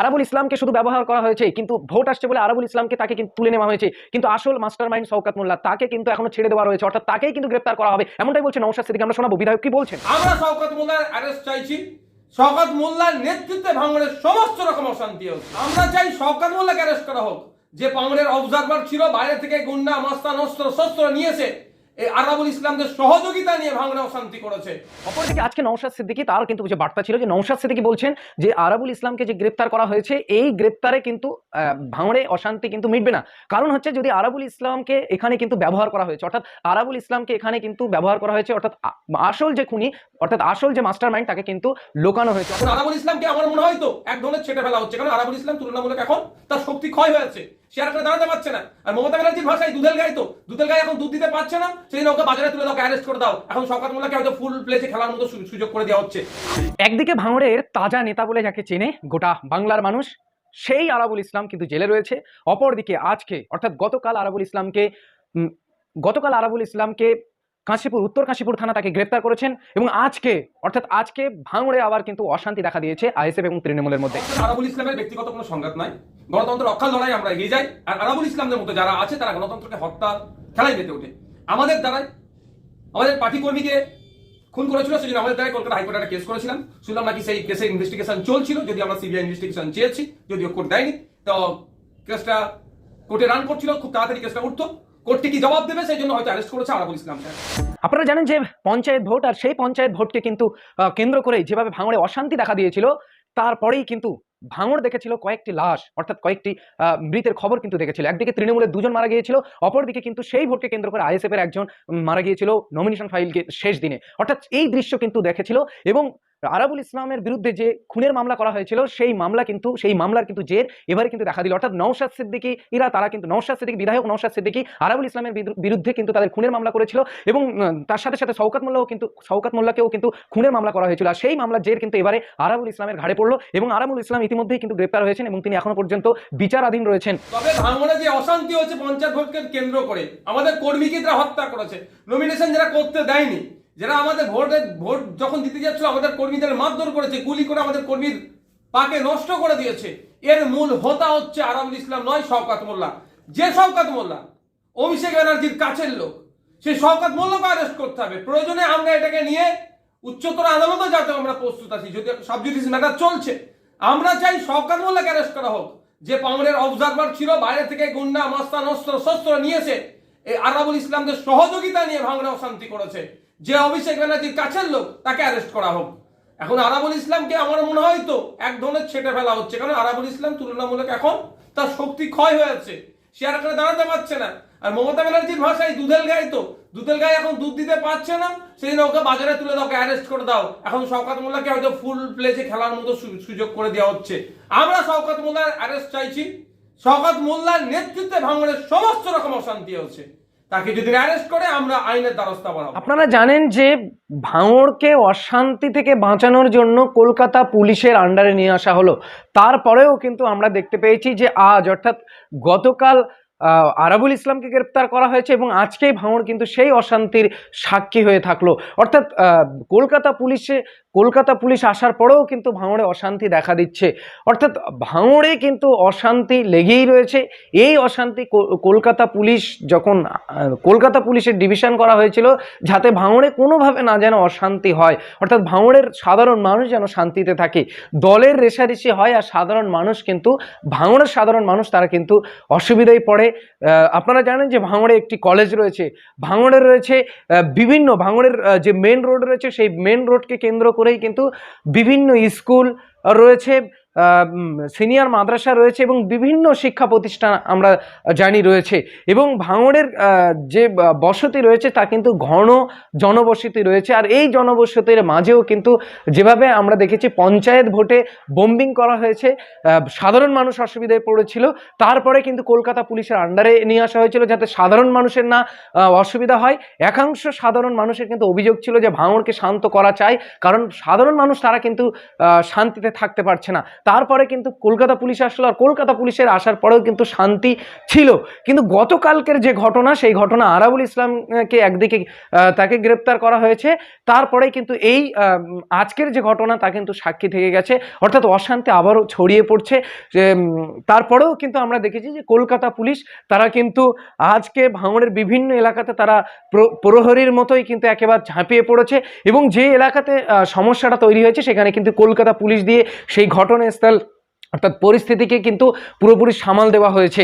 আরাবুল ইসলামকে শুধু ব্যবহার করা হয়েছে, কিন্তু ভোট আসছে বলে আরাবুল ইসলামকে তাকে কিন্তু তুলে নেওয়া হয়েছে। কিন্তু আসল মাস্টার মাইন্ড সৌকাত মোল্লা, তাকে কিন্তু এখনও ছেড়ে দেওয়া রয়েছে, অর্থাৎ তাকেই কিন্তু গ্রেপ্তার করা হবে। এমনটাই বলছে নৌশাদ সিদ্দিক। আমরা শোনাবো, বিধায়ক কি বলছেন? আমরা শওকত মোল্লার অ্যারেস্ট চাইছি। শওকত মোল্লার নেতৃত্বে ভাঙড়ের সমস্ত রকম অশান্তি হোক। আমরা চাই শওকত মোল্লাকে অ্যারেস্ট করা হোক। যে ভাঙড়ের অবজারভার ছিল, বাইরে থেকে গুন্ডা, মাস্তান, অস্ত্র, শস্ত্র নিয়েছে। এই আরাবুল ইসলামদের সহযোগিতা নিয়ে ভাঙড়ে অশান্তি করেছে। অপরদিকে আজকে নৌশাদ সিদ্দিকি তার কিন্তু যে বার্তা ছিল যে নৌশাদ সিদ্দিকি বলছেন যে আরাবুল ইসলামকে যে গ্রেপ্তার করা হয়েছে এই গ্রেপ্তারে কিন্তু ভাঙড়ে অশান্তি কিন্তু মিটবে না। কারণ হচ্ছে যদি আরাবুল ইসলামকে এখানে কিন্তু ব্যবহার করা হয়েছে অর্থাৎ আরাবুল ইসলামকে এখানে কিন্তু ব্যবহার করা হয়েছে অর্থাৎ আসল যে খুনি অর্থাৎ আসল যে মাস্টার মাইন্ড তাকে কিন্তু লোকানো হয়েছে। আরাবুল ইসলামকে আমার মনে হয় তো এক ধরনের ছেটে ফেলা হচ্ছে। কারণ আরাবুল ইসলাম তুলনামূলক এখন তার শক্তি ক্ষয় হয়েছে। সে করে দাঁড়াতে পারছে না। আর মমতা ব্যানার্জির ভাষায় দুধেল গাই তো। দুধেল গাই এখন দুধ দিতে পারছে না সেই ওকে বাজারে তুলে দাও অ্যারেস্ট করে দাও। এখন শওকত মোল্লাকে হয়তো ফুল প্লেসে খেলার মতো সুযোগ করে দেওয়া হচ্ছে। একদিকে ভাঙড়ের তাজা নেতা বলে যাকে চেনে গোটা বাংলার মানুষ, সেই আরাবুল ইসলাম কিন্তু জেলে রয়েছে। অপরদিকে আজকে, অর্থাৎ গতকাল আরাবুল ইসলামকে গতকাল আরাবুল ইসলামকে কাশীপুর, উত্তর কাশীপুর থানা তাকে গ্রেপ্তার করেছেন এবং আজকে, অর্থাৎ আজকে ভাঙড়ে আবার কিন্তু অশান্তি দেখা দিয়েছে আইএসএফ এবং তৃণমূলের মধ্যে। আরাবুল ইসলামের ব্যক্তিগত কোনো সংঘাত নাই। গণতন্ত্র রক্ষার লড়াই আমরা এগিয়ে যাই, আর আরাবুল ইসলামদের মতো যারা আছে, তারা গণতন্ত্রকে হত্যা খেলাই পেতে ওঠে। আমাদের দ্বারাই, আমাদের পার্টি কর্মীকে খুন করেছিল, সেজন্য আমাদের দ্বারাই কলকাতা হাইকোর্টে একটা কেস করেছিলাম। শুনলাম নাকি সেই কেসের ইনভেস্টিগেশন চলছিল, যদি আমরা সিবিআই ইনভেস্টিগেশন চেয়েছি, যদিও কোর্ট দেয়নি, তো কেসটা কোর্টে রান করছিল, খুব তাড়াতাড়ি কেসটা উঠতো। কোর্টকে কি জবাব দেবে? সেই জন্য হয়তো অ্যারেস্ট করেছে আরাবুল আপনারা জানেন যে পঞ্চায়েত ভোট আর সেই পঞ্চায়েত ভোটকে কিন্তু কেন্দ্র করে যেভাবে ভাঙড়ে অশান্তি দেখা দিয়েছিল, তারপরেই কিন্তু ভাঙড় দেখেছিল কয়েকটি লাশ, অর্থাৎ কয়েকটি মৃতের খবর কিন্তু দেখেছিল। একদিকে তৃণমূলের দুজন মারা গিয়েছিল, অপরদিকে কিন্তু সেই ভোটকে কেন্দ্র করে আইএসএফ এর একজন মারা গিয়েছিল নমিনেশন ফাইলকে শেষ দিনে। অর্থাৎ এই দৃশ্য কিন্তু দেখেছিল এবং আরাবুল ইসলামের বিরুদ্ধে যে খুনের মামলা করা হয়েছিল, সেই মামলা কিন্তু, সেই মামলার কিন্তু জের এবারে কিন্তু দেখা দিল। অর্থাৎ নৌশাদ সিদ্দিকি এরা তারা কিন্তু নৌশাদ সিদ্দিকি, বিধায়ক নৌশাদ সিদ্দিকি আরাবুল ইসলামের বিরুদ্ধে কিন্তু তাদের খুনের মামলা করেছিল এবং তার সাথে সাথে শওকাত মোল্লাও কিন্তু, সৌকাত মোল্লাকেও কিন্তু খুনের মামলা করা হয়েছিল। আর সেই মামলার জের কিন্তু এবারে আরাবুল ইসলামের ঘাড়ে পড়ল এবং আরাবুল ইসলাম ইতিমধ্যেই কিন্তু গ্রেপ্তার হয়েছেন এবং তিনি এখনও পর্যন্ত বিচারাধীন রয়েছেন। তবে ভাঙড়ে যে অশান্তি হচ্ছে পঞ্চায়েত ভোটকে কেন্দ্র করে, আমাদের কর্মীকে যারা হত্যা করেছে নমিনেশন যারা করতে দেয়নি যারা আমাদের ভোটে ভোট যখন দিতে যাচ্ছিল আমাদের কর্মীদের মারধর করেছে, গুলি করে আমাদের কর্মীর পাকে নষ্ট করে দিয়েছে। এর মূল হোতা হচ্ছে আরামুল ইসলাম নয়, শওকাত মোল্লা। যে শওকাত মোল্লা, অভিষেক ব্যানার্জির কাছের লোক সেই শওকাত মোল্লাকে অ্যারেস্ট করতে হবে। প্রয়োজনে আমরা এটাকে নিয়ে উচ্চতর আদালতে যাতে আমরা প্রস্তুত আছি, যদি সব সাবজুডিস ম্যাটার চলছে। আমরা চাই শওকাত মোল্লাকে অ্যারেস্ট করা হোক। যে পাংড়ের অবজারভার ছিল, বাইরে থেকে গুন্ডা, মাস্তান, অস্ত্র, শস্ত্র নিয়েছে এই আরাবুল ইসলামদের সহযোগিতা নিয়ে ভাঙড়ে অশান্তি করেছে। যে অভিষেক ব্যানার্জির কাছের লোক, তাকে অ্যারেস্ট করা হোক। এখন আরাবুল ইসলামকে আমার মনে হয় তো এক ধরনের ছেটে ফেলা হচ্ছে। কারণ আরাবুল ইসলাম তুলনামূলক এখন তার শক্তি ক্ষয় হয়ে হয়েছে। সে আর একটা দাঁড়াতে পারছে না। আর মমতা ব্যানার্জির ভাষায় দুধেল গাই তো। দুধেল গাই এখন দুধ দিতে পারছে না। সেই ওকে বাজারে তুলে দাও অ্যারেস্ট করে দাও। এখন শওকাত মোল্লাকে হয়তো ফুল প্লেসে খেলার মতো সুযোগ করে দেওয়া হচ্ছে। আমরা শওকাত মোল্লার অ্যারেস্ট চাইছি। শওকাত মোল্লার নেতৃত্বে ভাঙড়ের সমস্ত রকম অশান্তি হচ্ছে। তাকে যদি অ্যারেস্ট করে, আমরা আইনের দ্বারস্থ আপনারা জানেন যে ভাঙড়কে অশান্তি থেকে বাঁচানোর জন্য কলকাতা পুলিশের আন্ডারে নিয়ে আসা হলো। তারপরেও কিন্তু আমরা দেখতে পেয়েছি যে আজ, অর্থাৎ গতকাল আরাবুল ইসলামকে গ্রেপ্তার করা হয়েছে এবং আজকেই ভাঙড় কিন্তু সেই অশান্তির সাক্ষী হয়ে থাকল। অর্থাৎ কলকাতা পুলিশে, কলকাতা পুলিশ আসার পরেও কিন্তু ভাঙড়ে অশান্তি দেখা দিচ্ছে। অর্থাৎ, ভাঙড়ে কিন্তু অশান্তি লেগেই রয়েছে। এই অশান্তি কলকাতা পুলিশ যখন কলকাতা পুলিশের ডিভিশন করা হয়েছিল, যাতে ভাঙড়ে কোনোভাবে না যেন অশান্তি হয়। অর্থাৎ, ভাঙড়ের সাধারণ মানুষ যেন শান্তিতে থাকে। দলের রেশারেশি হয় আর সাধারণ মানুষ কিন্তু, ভাঙড়ের সাধারণ মানুষ তারা কিন্তু অসুবিধায় পড়ে। আপনারা জানেন যে ভাঙড়ে একটি কলেজ রয়েছে। ভাঙড়ে রয়েছে বিভিন্ন, ভাঙড়ের যে মেন রোড রয়েছে, সেই মেন রোডকে কেন্দ্র করেই কিন্তু বিভিন্ন স্কুল রয়েছে। সিনিয়র মাদ্রাসা রয়েছে এবং বিভিন্ন শিক্ষা প্রতিষ্ঠান আমরা জানি রয়েছে। এবং ভাঙড়ের যে বসতি রয়েছে তা কিন্তু ঘন জনবসতি রয়েছে। আর এই জনবসতির মাঝেও কিন্তু যেভাবে আমরা দেখেছি পঞ্চায়েত ভোটে বোম্বিং করা হয়েছে সাধারণ মানুষ অসুবিধায় পড়েছিল। তারপরে কিন্তু কলকাতা পুলিশের আন্ডারে নিয়ে আসা হয়েছিল যাতে সাধারণ মানুষের না অসুবিধা হয়। একাংশ সাধারণ মানুষের কিন্তু অভিযোগ ছিল যে ভাঙড়কে শান্ত করা চাই, কারণ সাধারণ মানুষ তারা কিন্তু শান্তিতে থাকতে পারছে না। তারপরে কিন্তু কলকাতা পুলিশ আসলো আর কলকাতা পুলিশের আসার পরেও কিন্তু শান্তি ছিল। কিন্তু গতকালকের যে ঘটনা, সেই ঘটনা আরাবুল ইসলামকে একদিকে তাকে গ্রেপ্তার করা হয়েছে। তারপরে কিন্তু এই আজকের যে ঘটনা, তা কিন্তু সাক্ষী থেকে গেছে। অর্থাৎ অশান্তি আবারও ছড়িয়ে পড়ছে। তারপরেও কিন্তু আমরা দেখেছি যে কলকাতা পুলিশ, তারা কিন্তু আজকে ভাঙড়ের বিভিন্ন এলাকাতে তারা প্র- প্রহরীর মতোই কিন্তু একেবারে ঝাঁপিয়ে পড়েছে। এবং যে এলাকাতে সমস্যাটা তৈরি হয়েছে, সেখানে কিন্তু কলকাতা পুলিশ দিয়ে সেই ঘটনাস্থল অর্থাৎ পরিস্থিতিকে কিন্তু পুরোপুরি সামাল দেওয়া হয়েছে।